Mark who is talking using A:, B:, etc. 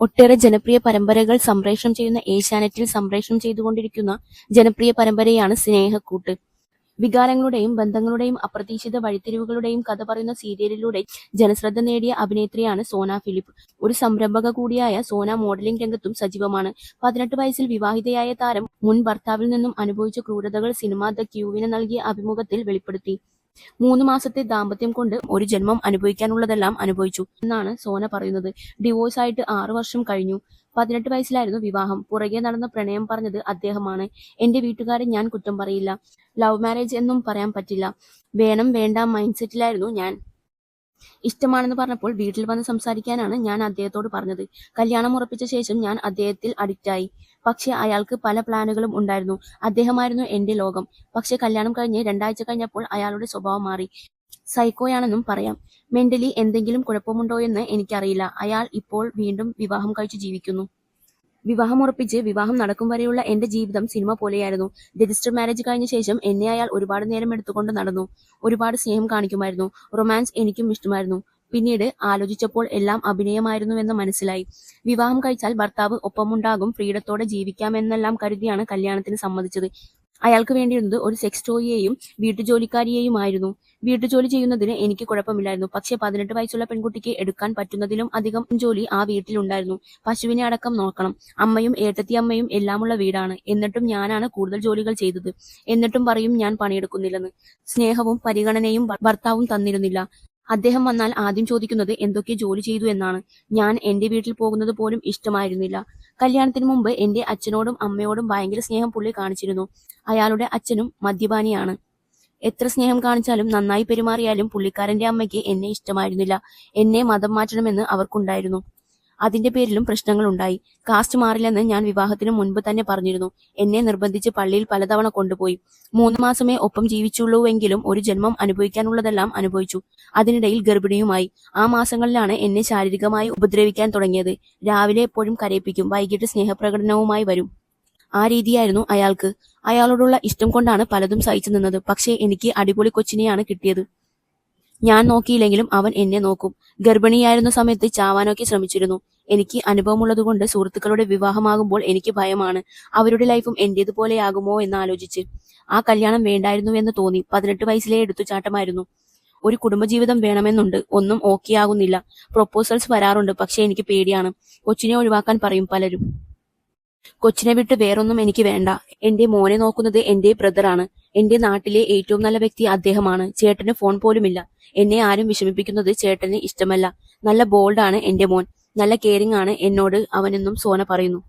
A: ഒട്ടേറെ ജനപ്രിയ പരമ്പരകൾ സംപ്രേഷണം ചെയ്യുന്ന ഏഷ്യാനെറ്റിൽ സംപ്രേഷണം ചെയ്തുകൊണ്ടിരിക്കുന്ന ജനപ്രിയ പരമ്പരയാണ് സ്നേഹക്കൂട്ട്. വികാരങ്ങളുടെയും ബന്ധങ്ങളുടെയും അപ്രതീക്ഷിത വഴിത്തിരിവുകളുടെയും കഥ പറയുന്ന സീരിയലിലൂടെ ജനശ്രദ്ധ നേടിയ അഭിനേത്രിയാണ് സോന ഫിലിപ്പ്. ഒരു സംരംഭക കൂടിയായ സോന മോഡലിംഗ് രംഗത്തും സജീവമാണ്. പതിനെട്ട് വയസ്സിൽ വിവാഹിതയായ താരം മുൻ ഭർത്താവിൽ നിന്നും അനുഭവിച്ച ക്രൂരതകൾ സിനിമ ദ ക്യൂവിന് നൽകിയ അഭിമുഖത്തിൽ വെളിപ്പെടുത്തി. മൂന്ന് മാസത്തെ ദാമ്പത്യം കൊണ്ട് ഒരു ജന്മം അനുഭവിക്കാനുള്ളതെല്ലാം അനുഭവിച്ചു എന്നാണ് സോന പറയുന്നത്. ഡിവോഴ്സ് ആയിട്ട് ആറു വർഷം കഴിഞ്ഞു. പതിനെട്ട് വയസ്സിലായിരുന്നു വിവാഹം. പുറകെ നടന്ന പ്രണയം പറഞ്ഞത് അദ്ദേഹമാണ്. എന്റെ വീട്ടുകാരെ ഞാൻ കുറ്റം പറയില്ല. ലവ് മാരേജ് എന്നും പറയാൻ പറ്റില്ല. വേണം വേണ്ട മൈൻഡ് സെറ്റിലായിരുന്നു ഞാൻ. ഇഷ്ടമാണെന്ന് പറഞ്ഞപ്പോൾ വീട്ടിൽ വന്ന് സംസാരിക്കാനാണ് ഞാൻ അദ്ദേഹത്തോട് പറഞ്ഞത്. കല്യാണം ഉറപ്പിച്ച ശേഷം ഞാൻ അദ്ദേഹത്തിൽ അഡിക്റ്റായി. പക്ഷേ അയാൾക്ക് പല പ്ലാനുകളും ഉണ്ടായിരുന്നു. അദ്ദേഹമായിരുന്നു എന്റെ ലോകം. പക്ഷേ കല്യാണം കഴിഞ്ഞ് രണ്ടാഴ്ച കഴിഞ്ഞപ്പോൾ അയാളുടെ സ്വഭാവം മാറി. സൈക്കോയാണെന്നും പറയാം. മെന്റലി എന്തെങ്കിലും കുഴപ്പമുണ്ടോയെന്ന് എനിക്കറിയില്ല. അയാൾ ഇപ്പോൾ വീണ്ടും വിവാഹം കഴിച്ചു ജീവിക്കുന്നു. വിവാഹം ഉറപ്പിച്ച് വിവാഹം നടക്കും വരെയുള്ള എന്റെ ജീവിതം സിനിമ പോലെയായിരുന്നു. രജിസ്റ്റർ മാരേജ് കഴിഞ്ഞ ശേഷം എന്നെ അയാൾ ഒരുപാട് നേരം എടുത്തുകൊണ്ട് നടന്നു. ഒരുപാട് സ്നേഹം കാണിക്കുമായിരുന്നു. റൊമാൻസ് എനിക്കും ഇഷ്ടമായിരുന്നു. പിന്നീട് ആലോചിച്ചപ്പോൾ എല്ലാം അഭിനയമായിരുന്നുവെന്ന് മനസ്സിലായി. വിവാഹം കഴിച്ചാൽ ഭർത്താവ് ഒപ്പമുണ്ടാകും ഫ്രീഡത്തോടെ ജീവിക്കാമെന്നെല്ലാം കരുതിയാണ് കല്യാണത്തിന് സമ്മതിച്ചത്. അയാൾക്ക് വേണ്ടിയിരുന്നത് ഒരു സെക്സ് ടോയിയെയും വീട്ടുജോലിക്കാരിയെയുമായിരുന്നു. വീട്ടുജോലി ചെയ്യുന്നതിന് എനിക്ക് കുഴപ്പമില്ലായിരുന്നു. പക്ഷെ പതിനെട്ട് വയസ്സുള്ള പെൺകുട്ടിക്ക് എടുക്കാൻ പറ്റുന്നതിലും അധികം ജോലി ആ വീട്ടിലുണ്ടായിരുന്നു. പശുവിനെ അടക്കം നോക്കണം. അമ്മയും ഏട്ടത്തിയമ്മയും എല്ലാമുള്ള വീടാണ്. എന്നിട്ടും ഞാനാണ് കൂടുതൽ ജോലികൾ ചെയ്തത്. എന്നിട്ടും പറയും ഞാൻ പണിയെടുക്കുന്നില്ലെന്ന്. സ്നേഹവും പരിഗണനയും ഭർത്താവും തന്നിരുന്നില്ല. അദ്ദേഹം വന്നാൽ ആദ്യം ചോദിക്കുന്നത് എന്തൊക്കെ ജോലി ചെയ്തു എന്നാണ്. ഞാൻ എന്റെ വീട്ടിൽ പോകുന്നത് പോലും ഇഷ്ടമായിരുന്നില്ല. കല്യാണത്തിന് മുമ്പ് എന്റെ അച്ഛനോടും അമ്മയോടും ഭയങ്കര സ്നേഹം പുള്ളി കാണിച്ചിരുന്നു. അയാളുടെ അച്ഛനും മദ്യപാനിയാണ്. എത്ര സ്നേഹം കാണിച്ചാലും നന്നായി പെരുമാറിയാലും പുള്ളിക്കാരന്റെ അമ്മയ്ക്ക് എന്നെ ഇഷ്ടമായിരുന്നില്ല. എന്നെ മതം മാറ്റണമെന്ന് അവർക്കുണ്ടായിരുന്നു. അതിന്റെ പേരിലും പ്രശ്നങ്ങൾ ഉണ്ടായി കാസ്റ്റ് മാറില്ലെന്ന് ഞാൻ വിവാഹത്തിന് മുൻപ് തന്നെ പറഞ്ഞിരുന്നു. എന്നെ നിർബന്ധിച്ച് പള്ളിയിൽ പലതവണ കൊണ്ടുപോയി. മൂന്ന് മാസമേ ഒപ്പം ജീവിച്ചുള്ളൂവെങ്കിലും ഒരു ജന്മം അനുഭവിക്കാനുള്ളതെല്ലാം അനുഭവിച്ചു. അതിനിടയിൽ ഗർഭിണിയുമായി. ആ മാസങ്ങളിലാണ് എന്നെ ശാരീരികമായി ഉപദ്രവിക്കാൻ തുടങ്ങിയത്. രാവിലെ എപ്പോഴും കരയിപ്പിക്കും. വൈകിട്ട് സ്നേഹപ്രകടനവുമായി വരും. ആ രീതിയായിരുന്നു അയാൾക്ക്. അയാളോടുള്ള ഇഷ്ടം കൊണ്ടാണ് പലതും സഹിച്ചു നിന്നത്. പക്ഷേ എനിക്ക് അടിപൊളി കൊച്ചിനെയാണ് കിട്ടിയത്. ഞാൻ നോക്കിയില്ലെങ്കിലും അവൻ എന്നെ നോക്കും. ഗർഭിണിയായിരുന്ന സമയത്ത് ചാവാനൊക്കെ ശ്രമിച്ചിരുന്നു. എനിക്ക് അനുഭവമുള്ളതുകൊണ്ട് സുഹൃത്തുക്കളുടെ വിവാഹമാകുമ്പോൾ എനിക്ക് ഭയമാണ്. അവരുടെ ലൈഫും എന്റേതുപോലെയാകുമോ എന്ന് ആലോചിച്ച് ആ കല്യാണം വേണ്ടായിരുന്നു എന്ന് തോന്നി. പതിനെട്ട് വയസ്സിലെ എടുത്തുചാട്ടമായിരുന്നു. ഒരു കുടുംബജീവിതം വേണമെന്നുണ്ട്. ഒന്നും ഓക്കെ ആകുന്നില്ല പ്രൊപ്പോസൽസ് വരാറുണ്ട്. പക്ഷെ എനിക്ക് പേടിയാണ്. കൊച്ചിനെ ഒഴിവാക്കാൻ പറയും പലരും. കൊച്ചിനെ വിട്ട് വേറൊന്നും എനിക്ക് വേണ്ട. എന്റെ മോനെ നോക്കുന്നത് എന്റെ ബ്രദറാണ്. എന്റെ നാട്ടിലെ ഏറ്റവും നല്ല വ്യക്തി അദ്ദേഹമാണ്. ചേട്ടന് ഫോൺ പോലുമില്ല. എന്നെ ആരും വിഷമിപ്പിക്കുന്നത് ചേട്ടന് ഇഷ്ടമല്ല. നല്ല ബോൾഡാണ് എന്റെ മോൻ. നല്ല കെയറിംഗ് ആണ് എന്നോട് അവനെന്നും സോന പറയുന്നു.